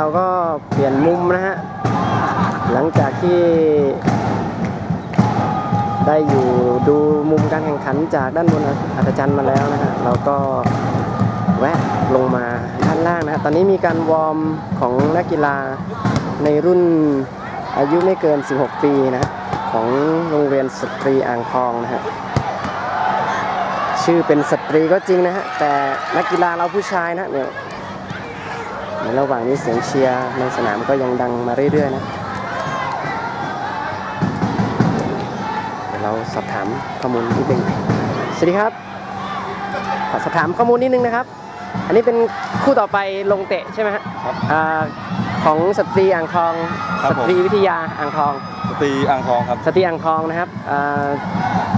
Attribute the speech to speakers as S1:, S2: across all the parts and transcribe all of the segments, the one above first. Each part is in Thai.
S1: เราก็เปลี่ยนมุมนะฮะ หลังจากที่ได้อยู่ดูมุมการแข่งขันจากด้านบนอัศจรรย์มาแล้วนะฮะ เราก็แวะลงมาด้านล่างนะฮะ ตอนนี้มีการวอร์มของนักกีฬาในรุ่นอายุไม่เกิน 16 ปีนะฮะของโรงเรียนสตรีอ่างทองนะฮะ ชื่อเป็นสตรีก็จริงนะฮะ แต่นักกีฬาเราผู้ชายนะเนี่ย ในระหว่างนี้เสียงเชียร์ในสนามก็ยังดังมาเรื่อยๆนะเดี๋ยวเราสอบถามข้อมูลนิดนึงสวัสดีครับ ขอสอบถามข้อมูลนิดนึงนะครับ อันนี้เป็นคู่ต่อไปลงเตะใช่ไหมฮะ
S2: ครับ
S1: อ่าของสตรีอ่างทอง
S2: ครับ
S1: ส
S2: ผม
S1: ตรีวิทยาอ่างทอง
S2: สตรีอ่างทองครับ
S1: สตรีอ่างทองนะครับอ่า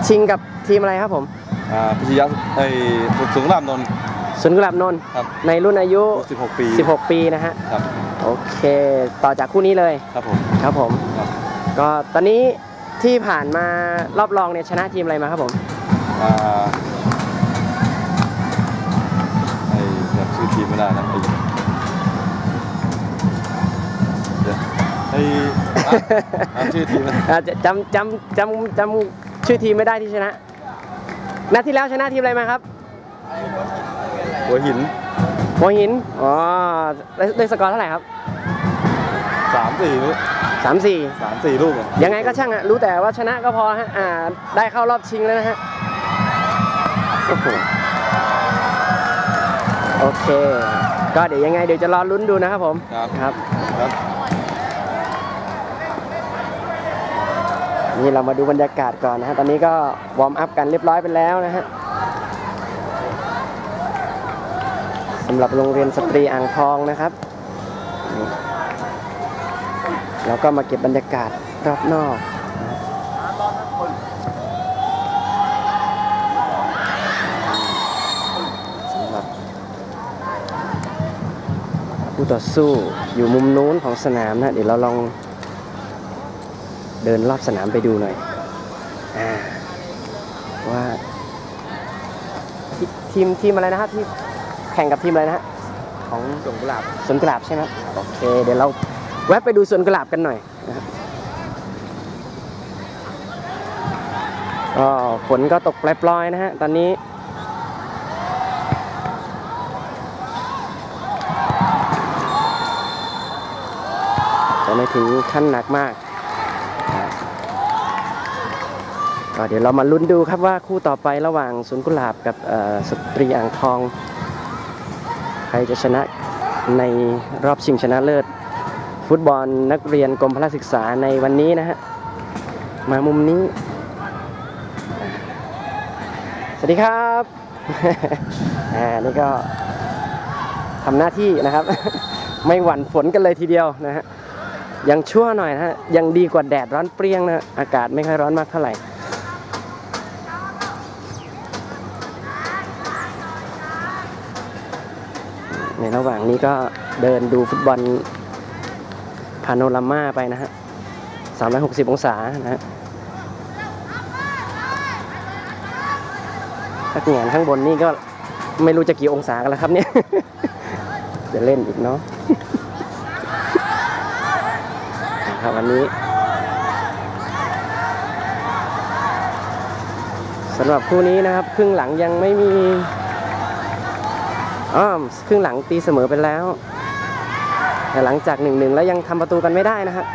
S1: ชิงกับทีมอะไรครับผม
S2: อ่าพิชยะไอ้สูงรามนนท์
S1: สุนกุหลาบนนท์
S2: ครับ
S1: ในรุ่นอายุ
S2: 16 ปี
S1: 16 ปีนะฮะ
S2: ครับ
S1: โอเค ต่อจากคู่นี้เลย
S2: ครับผม
S1: ครับผม
S2: ครับ
S1: ก็ตอนนี้ที่ผ่านมารอบรองเนี่ยชนะทีมอะไรมาครับผม
S2: อ่าไอ้จำชื่อทีมไม่ได้นะไอ้เดี๋ยวไอ้อะจำชื่อทีมไม่ได้
S1: อ่าจะจำจำจำจำชื่อทีมไม่ได้ที่ชนะ นัดที่แล้วชนะทีมอะไรมาครับ
S2: หัวหิน
S1: หัวหิน อ๋อ ได้ได้สกอร์เท่าไหร่ครับ
S2: 3 4ลูก
S1: สามสี่
S2: 3 4ลูกอะ
S1: ยังไงก็ช่างอะรู้แต่ว่าชนะก็พอฮะ อ่า ได้เข้ารอบชิงแล้วนะฮะ โอ้โห โอเค ก็เดี๋ยวยังไงเดี๋ยวจะรอลุ้นดูนะครับผม
S2: ครับ
S1: ครับ
S2: ครับ
S1: นี่เรามาดูบรรยากาศก่อนนะฮะ ตอนนี้ก็วอร์มอัพกันเรียบร้อยไปแล้วนะฮะำหรับโรงเรียนสตรีอ่างทองนะครับนี่เราก็มาเก็บบรรยากาศรอบนอกสำหรับผู้ต่อสู้อยู่มุมนู้นของสนามนะ เดี๋ยวเราลองเดินรอบสนามไปดูหน่อยอว่าททีมทีมอะไรนะฮะที่ ข่งกับทีมอะไรนะฮะของสวนกุหลาบสวนกุหลาบใช่ไหมโอเค เดี๋ยวเราแวะไปดูสวนกุหลาบกันหน่อยนะครับก็ฝนก็ตกปล่อยๆนะฮะตอนนี้จะไม่ถึงขั้นหนักมากก็เดี๋ยวเรามาลุ้นดูครับว่าคู่ต่อไประหว่างสวนกุหลาบกับเอ่อสตรีอ่างทอง ใครจะชนะในรอบชิงชนะเลิศ ฟุตบอลนักเรียนกรมพละศึกษาในวันนี้นะฮะ มามุมนี้ สวัสดีครับอ่านี่ก็ทำหน้าที่นะครับ ไม่หวั่นฝนกันเลยทีเดียวนะฮะยังชั่วหน่อยนะฮะยังดีกว่าแดดร้อนเปรี้ยงนะอากาศไม่ค่อยร้อนมากเท่าไหร่ ในระหว่างนี้ก็เดินดูฟุตบอลพาโนรามาไปนะฮะ 360 องศานะฮะถ้าเหงียนข้างบนนี่ก็ไม่รู้จะกี่องศากันแล้วครับเนี่ย จะเล่นอีกเนาะครับวันนี้สำหรับคู่นี้นะครับ ครึ่งหลังยังไม่มี อ้อมครึ่งหลังตีเสมอไปแล้ว แต่หลังจากหนึ่งหนึ่งแล้วยังทำประตูกันไม่ได้นะครับ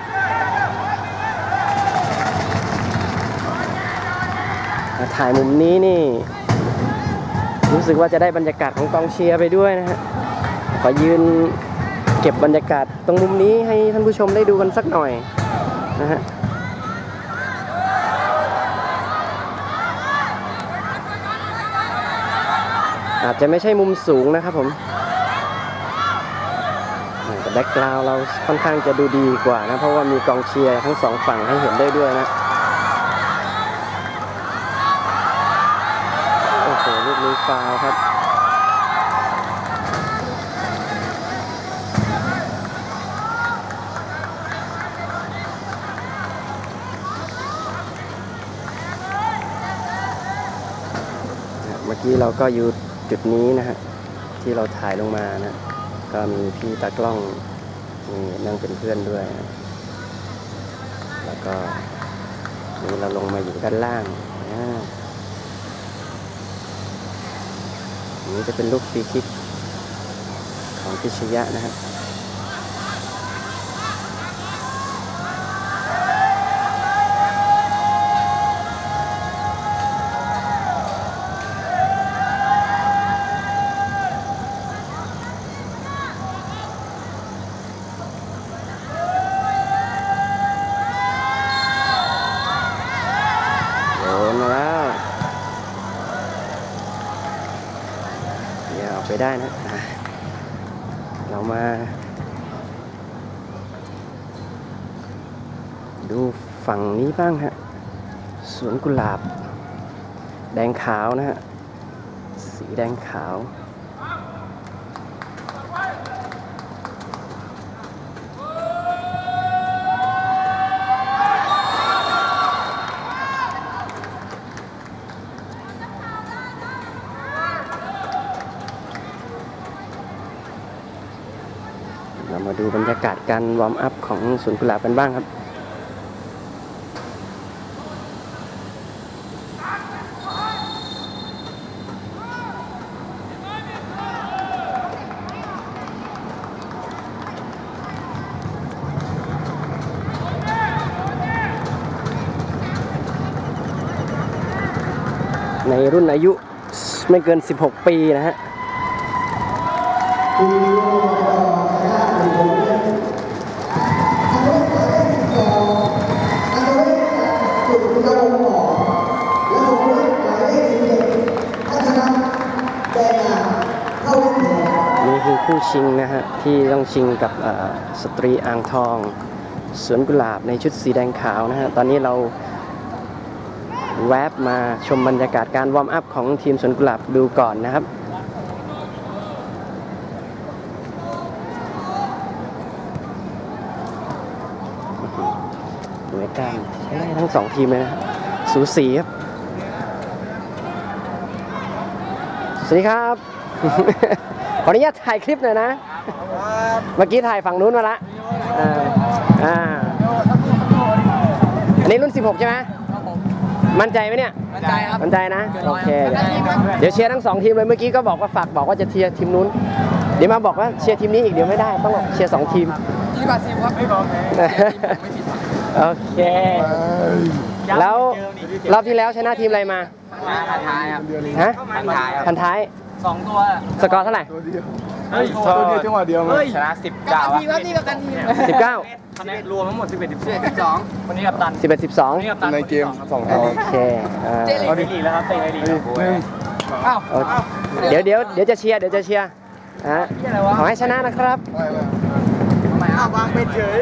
S1: ถ่ายมุมนี้นี่ รู้สึกว่าจะได้บรรยากาศของกองเชียร์ไปด้วยนะฮะขอยืนเก็บบรรยากาศตรงมุมนี้ให้ท่านผู้ชมได้ดูกันสักหน่อยนะฮะ อาจจะไม่ใช่มุมสูงนะครับผมแต่แบ็กกราวเราค่อนข้างจะดูดีกว่านะ เพราะว่ามีกองเชียร์ทั้งสองฝั่งให้เห็นได้ด้วยนะ โอ้โหลูกนี้ฟาวครับเมื่อกี้เราก็อยู่ จุดนี้นะฮะที่เราถ่ายลงมานะ ก็มีพี่ตากล้องนี่นั่งเป็นเพื่อนด้วยแล้วก็นี่เราลงมาอยู่ด้านล่างนะนี้จะเป็นลูกฟรีคิกของพิชยะนะครับ โดนมาแล้วเดี๋ยวเอา ไปได้นะะเรามา ดูฝั่งนี้บ้างฮะ สวนกุหลาบ แดงขาวนะฮะ สีแดงขาว ดูบรรยากาศการวอร์มอัพของสวนกุหลาบกันบ้างครับในรุ่นอายุไม่เกิน 16 ปีนะฮะ นี่คือคู่ชิงนะฮะ ที่ต้องชิงกับสตรีอ่างทอง สวนกุหลาบในชุดสีแดงขาวนะฮะ ตอนนี้เราแวบมาชมบรรยากาศการวอร์มอัพของทีมสวนกุหลาบดูก่อนนะครับ หน่วยการใช้ได้ทั้ง สองทีมเลยนะสูสีครับ สวัสดีครับ ขออนุญาตถ่ายคลิปหน่อยนะ เมื่อกี้ถ่ายฝั่งนู้นมาละอ่าอ่าอันนี้รุ่น 16 ใช่ไหมมั่นใจไหมเนี่ย
S3: มั่นใจครับ
S1: มั่นใจนะ
S3: เกิน
S1: โอ
S3: ร้อย
S1: เค
S3: ครับ
S1: เดี๋ยวเดี๋ยวเชียร์ทั้งสองทีมเลยเมื่อกี้ก็บอกว่าฝากบอกว่าจะเชียร์ทีมนู้น เดี๋ยวมาบอกว่าเชียร์ทีมนี้อีกเดี๋ยวไม่ได้ ต้องเชียร์สองทีม
S3: ที่บราซิลครับไม่บอกแพ้ไม่ผิดหวัง
S1: โอเค แล้วรอบที่แล้วชนะทีมอะไรมา
S3: มาพันท้ายครับ
S1: ฮะ
S3: พันท้ายครับ
S1: พันท้าย
S3: สองตัว
S1: สกอร์เท่าไหร่
S3: เฮ้ย
S2: ตัวเดียวจังหวะเดียวมั้ย
S3: ชนะสิบเก้าทีมครับนี่กับตันทีม
S1: 19
S3: คะแนนรวมทั้งหมดสิบเอ็ดสิบสิบสองวันนี้กับตัน
S1: 11 12
S3: นี่กับตัน
S2: ในเกมสอง
S1: โอเคอ่า
S3: เจ๊ลีกลีกแล้วครับเตะในลีก
S2: หนึ่ง
S3: อ้าว
S1: โอเคเดี๋ยวเดี๋ยวเดี๋ยวจะเชียร์เดี๋ยวจะเชียร์ฮะขอให้ชนะนะครับ
S3: ทำไมอ้าววางเป็นเฉย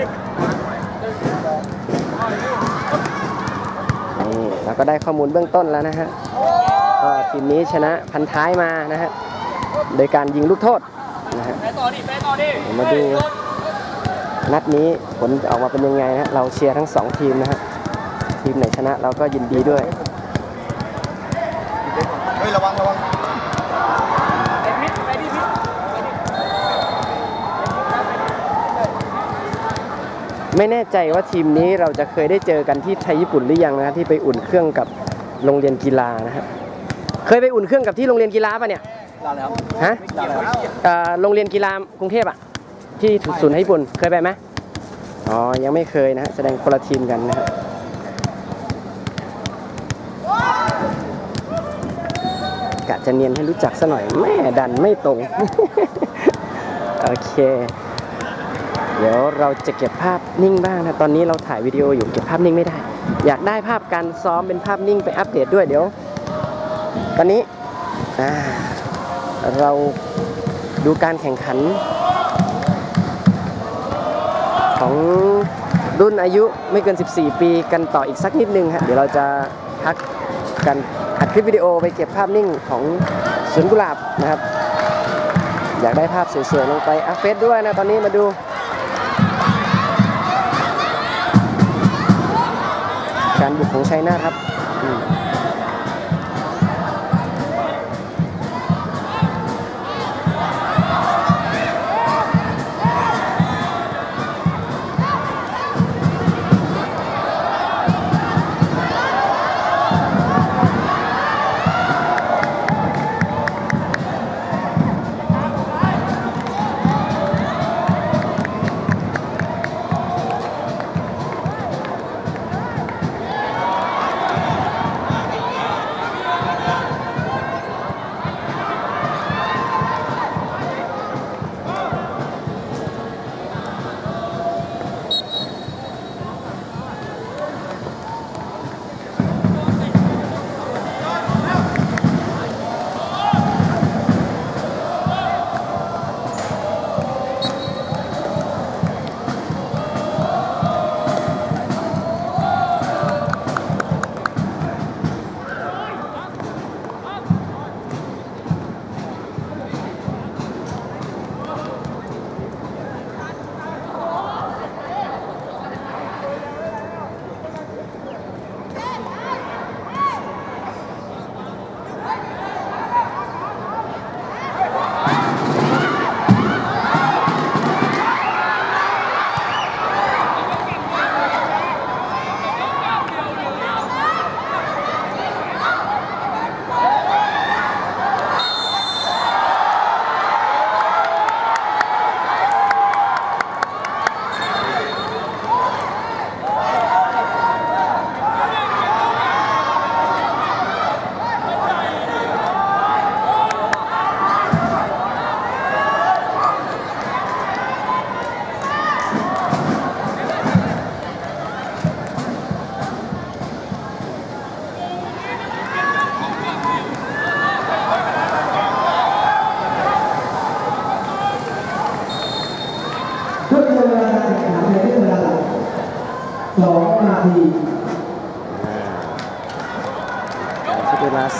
S1: เราก็ได้ข้อมูลเบื้องต้นแล้วนะฮะก็ทีมนี้ชนะพันท้ายมานะฮะโดยการยิงลูกโทษนะฮะ
S3: ไปต่อดิไปต่อดิ
S1: เดี๋ยวมาดูนัดนี้ผลออกมาเป็นยังไงนะฮะเราเชียร์ทั้งสองทีมนะฮะทีมไหนชนะเราก็ยินดีด้วย
S2: เฮ้ยระวังระวัง
S3: ไปพิษไปดิพิษ
S1: ไม่แน่ใจว่าทีมนี้เราจะเคยได้เจอกันที่ไทยญี่ปุ่นหรือยังนะที่ไปอุ่นเครื่องกับโรงเรียนกีฬานะฮะเคยไปอุ่นเครื่องกับที่โรงเรียนกีฬาปะเนี่ยฮะอ่อโรงเรียนกีฬากรุงเทพอะที่ศูนย์ญี่ปุ่นเคยไปไหมอ๋อยังไม่เคยนะฮะแสดงคนละทีมกันนะฮะกะจะเนียนให้รู้จักซะหน่อยแม่ดันไม่ตรง โอเค ดี๋ยวเราจะเก็บภาพนิ่งบ้างนะตอนนี้เราถ่ายวิดีโออยู่เก็บภาพนิ่งไม่ได้ อยากได้ภาพการซ้อมเป็นภาพนิ่งไปอัปเดตด้วยเดี๋ยว ตอนนี้เราดูการแข่งขัน ของรุ่นอายุไม่เกิน 14 ปีกันต่ออีกสักนิดนึงฮะเดี๋ยวเราจะพักกันอัดคลิปวิดีโอไปเก็บภาพนิ่งของสวนกุหลาบนะครับ อยากได้ภาพสวยๆลงไปอัพเฟซด้วยนะ ตอนนี้มาดู การบุกของชัยนาทครับ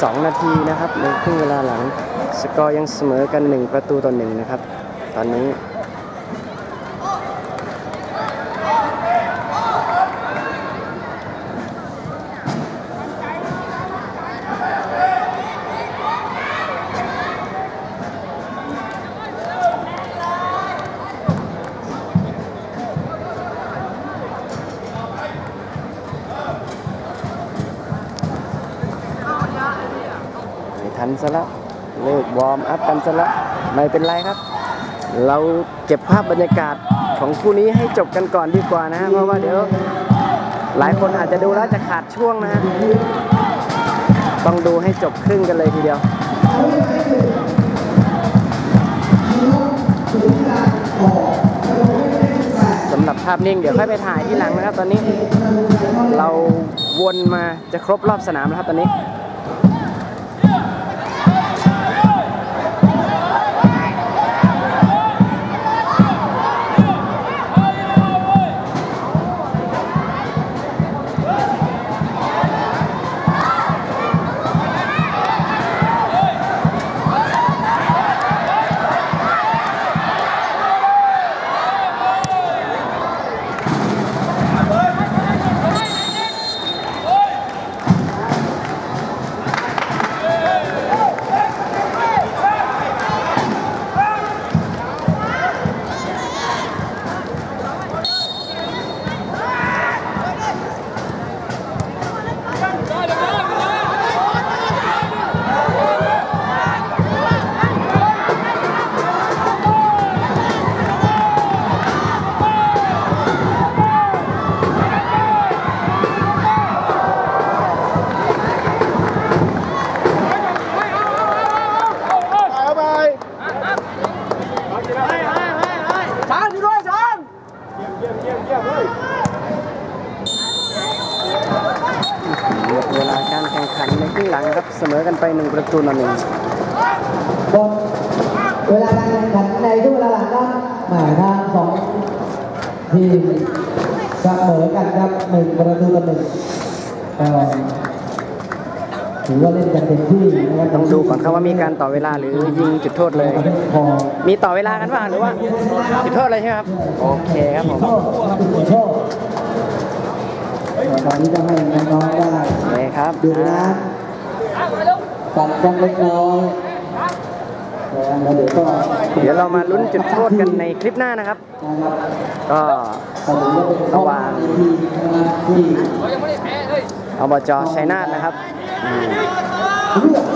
S1: 12 นาทีนะครับในครึ่งเวลาหลัง สกอร์ยังเสมอกัน 1 ประตูต่อ1นะครับ ตอนนี้ ซะล้วเลิกวอร์มอัพกันซะล้วไม่เป็นไรครับ เราเก็บภาพบรรยากาศของคู่นี้ให้จบกันก่อนดีกว่านะฮะเพราะว่าเดี๋ยวหลายคนอาจจะดูแล้วจะขาดช่วงนะฮะต้องดูให้จบครึ่งกันเลยทีเดียวสำหรับภาพนิ่งเดี๋ยวค่อยไปถ่ายที่หลังนะครับ ตอนนี้ เราวนมาจะครบรอบสนามแล้วครับตอนนี้ เวลาการแข่งขันในครึ่งหลังครับเสมอกันไปหนึ่งประตูต่อหนึ่ง
S4: หมดเวลาการแข่งขันในช่วงเวลาหลังครับหมายทางสองทีมเสมอกันครับหนึ่งประตูต่อหนึ่ง ถือว่าเล่นกันเต็มที่นะครับ
S1: ต้องดูก่อนครับว่ามีการต่อเวลาหรือยิงจุดโทษเลย
S4: ประเภทพอ
S1: มีต่อเวลากันบ้างหรือว่าจุดโทษเลยใช่ไหมครับ โอเคครับผม
S4: โชคครับคุณโชคตอนนี้จะให้น้องๆได้
S1: โอเคครับ
S4: ดูนะตัดกันเล็กน้อยแล้วเดี๋ยวก็
S1: เดี๋ยวเรามาลุ้นจุดโทษกันในคลิปหน้านะครับ
S4: นะครับ
S1: ก็
S4: ก็ถือว่าเป็นข้อมูลที่นะครับที่
S3: เรายังไม่ได้แพ้เลย
S1: อบจชัยนาทนะครับ
S4: う、うん、